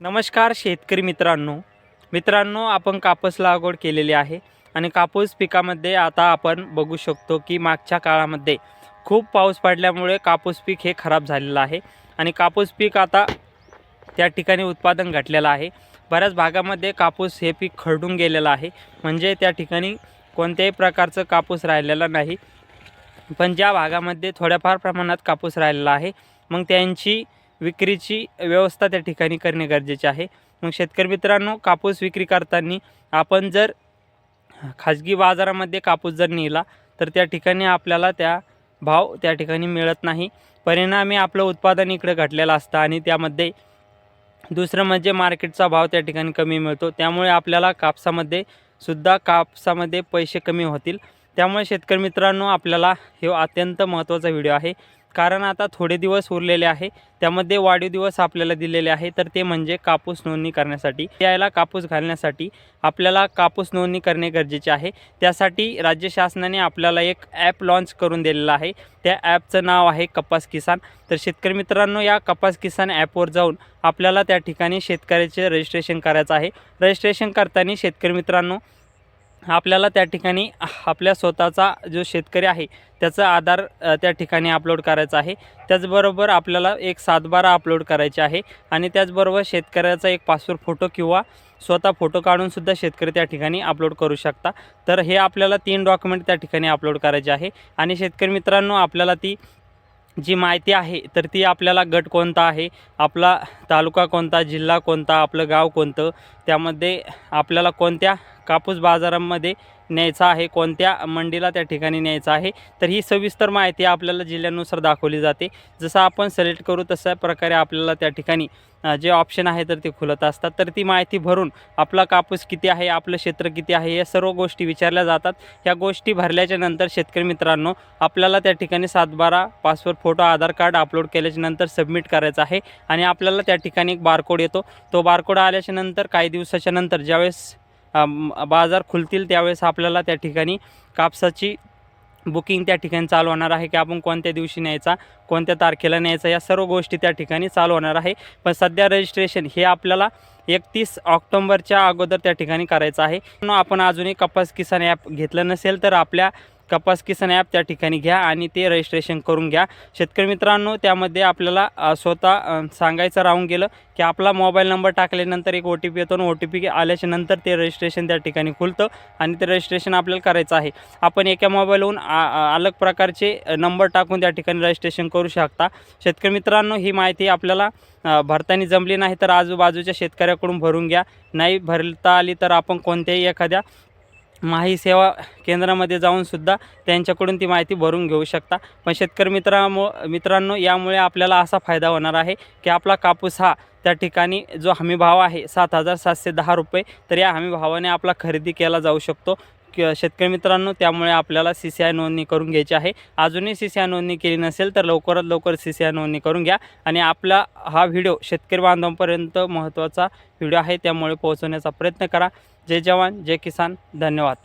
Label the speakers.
Speaker 1: नमस्कार शेतकरी मित्रांनो. मित्रांनो आपण कापूस लागवड केलेली आहे आणि कापूस पिकामध्ये आता आपण बघू शकतो की मागच्या काळामध्ये खूप पाऊस पडल्यामुळे कापूस पीक हे खराब झालेलं आहे आणि कापूस पीक आता त्या ठिकाणी उत्पादन घटलेलं आहे. बऱ्याच भागामध्ये कापूस हे पीक खरडून गेलेलं आहे. म्हणजे त्या ठिकाणी कोणत्याही प्रकारचं कापूस राहिलेला नाही. पण ज्या भागामध्ये थोड्याफार प्रमाणात कापूस राहिलेला आहे मग त्यांची विक्रीची व्यवस्था त्या ठिकाणी करणे गरजेचे आहे. मग शेतकरी मित्रांनो कापूस विक्री करताना आपण जर खाजगी बाजारामध्ये कापूस जर नेला तर त्या ठिकाणी आपल्याला त्या भाव त्या ठिकाणी मिळत नाही. परिणामी आपलं उत्पादन इकडे घटलेलं असतं आणि त्यामध्ये दुसरं म्हणजे मार्केटचा भाव त्या ठिकाणी कमी मिळतो. त्यामुळे आपल्याला कापसामध्ये सुद्धा कापसामध्ये पैसे कमी होतील. त्यामुळे शेतकरी मित्रांनो आपल्याला हे अत्यंत महत्त्वाचा व्हिडिओ आहे. कारण आता थोडे दिवस उरलेले आहे. त्यामध्ये वाढीव दिवस आपल्याला दिलेले आहे. तर ते म्हणजे कापूस नोंदणी करण्यासाठी. त्याला कापूस घालण्यासाठी आपल्याला कापूस नोंदणी करणे गरजेचे आहे. त्यासाठी राज्य शासनाने आपल्याला एक ॲप लॉन्च करून दिलेलं आहे. त्या ॲपचं नाव आहे कपास किसान. तर शेतकरी मित्रांनो या कपास किसान ॲपवर जाऊन आपल्याला त्या ठिकाणी शेतकऱ्याचे रजिस्ट्रेशन करायचं आहे. रजिस्ट्रेशन करताना शेतकरी मित्रांनो आपल्याला त्या ठिकाणी आपल्या स्वतःचा जो शेतकरी आहे त्याचा आधार त्या ठिकाणी अपलोड करायचा आहे. त्याचबरोबर आपल्याला एक सातबारा अपलोड करायचे आहे आणि त्याचबरोबर शेतकऱ्याचा एक पासपोर्ट फोटो किंवा स्वतः फोटो काढूनसुद्धा शेतकरी त्या ठिकाणी अपलोड करू शकता. तर हे आपल्याला तीन डॉक्युमेंट त्या ठिकाणी अपलोड करायचे आहे आणि शेतकरी मित्रांनो आपल्याला ती जी माहिती आहे तर ती आपल्याला गट कोणता आहे आपला तालुका कोणता जिल्हा कोणता आपलं गाव कोणतं त्यामध्ये आपल्याला कोणत्या कापूस बाजारामध्ये न्यायचा आहे कोणत्या मंडीला त्या ठिकाणी न्यायचं आहे तर ही सविस्तर माहिती आपल्याला जिल्ह्यानुसार दाखवली जाते. जसं आपण सिलेक्ट करू तशा प्रकारे आपल्याला त्या ठिकाणी जे ऑप्शन आहे तर ते खुलत असतात. तर ती माहिती भरून आपला कापूस किती आहे आपलं क्षेत्र किती आहे या सर्व गोष्टी विचारल्या जातात. ह्या गोष्टी भरल्याच्या नंतर शेतकरी मित्रांनो आपल्याला त्या ठिकाणी सातबारा password photo Aadhaar card upload केल्याच्यानंतर सबमिट करायचं आहे आणि आपल्याला त्या ठिकाणी एक बारकोड येतो. तो बारकोड आल्याच्यानंतर काही दिवसाच्या नंतर ज्यावेळेस बाजार खुलतील त्यावेळेस आपल्याला त्या ठिकाणी कापसाची बुकिंग त्या ठिकाणी चालू होणार आहे की आपण कोणत्या दिवशी न्यायचा कोणत्या तारखेला न्यायचा या सर्व गोष्टी त्या ठिकाणी चालू होणार आहे. पण सध्या रजिस्ट्रेशन हे आपल्याला एकतीस ऑक्टोंबरच्या अगोदर त्या ठिकाणी करायचं आहे. आपण अजूनही कपास किसान ॲप घेतलं नसेल तर आपल्या कपास किसान ॲप त्या ठिकाणी घ्या आणि ते रजिस्ट्रेशन करून घ्या. शेतकरी मित्रांनो त्यामध्ये आपल्याला स्वतः सांगायचं राहून गेलं की आपला मोबाईल नंबर टाकल्यानंतर एक ओ टी पी येतो आणि ओ टी पी आल्याच्यानंतर ते रजिस्ट्रेशन त्या ठिकाणी खुलतं आणि ते रजिस्ट्रेशन आपल्याला करायचं आहे. आपण एका मोबाईलहून आ- अलग प्रकारचे नंबर टाकून त्या ठिकाणी रजिस्ट्रेशन करू शकता. शेतकरी मित्रांनो ही माहिती आपल्याला अ, भरताना जमली नाही तर आजूबाजूच्या शेतकऱ्याकडून भरून घ्या. नाही भरता आली तर आपण कोणत्याही एखाद्या माही सेवा केंद्रामध्ये जाऊनसुद्धा त्यांच्याकडून ती माहिती भरून घेऊ शकता. पण शेतकरी मित्रामु मित्रांनो यामुळे आपल्याला असा फायदा होणार आहे की आपला कापूस हा त्या ठिकाणी जो हमी भाव आहे सात हजार सातशे दहा रुपये तर या हमी भावाने आपला खरेदी केला जाऊ शकतो. कि शेतकरी मित्रांनो त्यामुळे आपल्याला सी सी आय नोंदणी करून घ्यायची आहे. अजूनही सी सी आय नोंदणी केली नसेल तर लवकरात लवकर सी सी आय नोंदणी करून घ्या. आणि आपला हा व्हिडिओ शेतकरी बांधवांपर्यंत महत्त्वाचा व्हिडिओ आहे त्यामुळे पोहोचवण्याचा प्रयत्न करा. जय जवान जय किसान. धन्यवाद.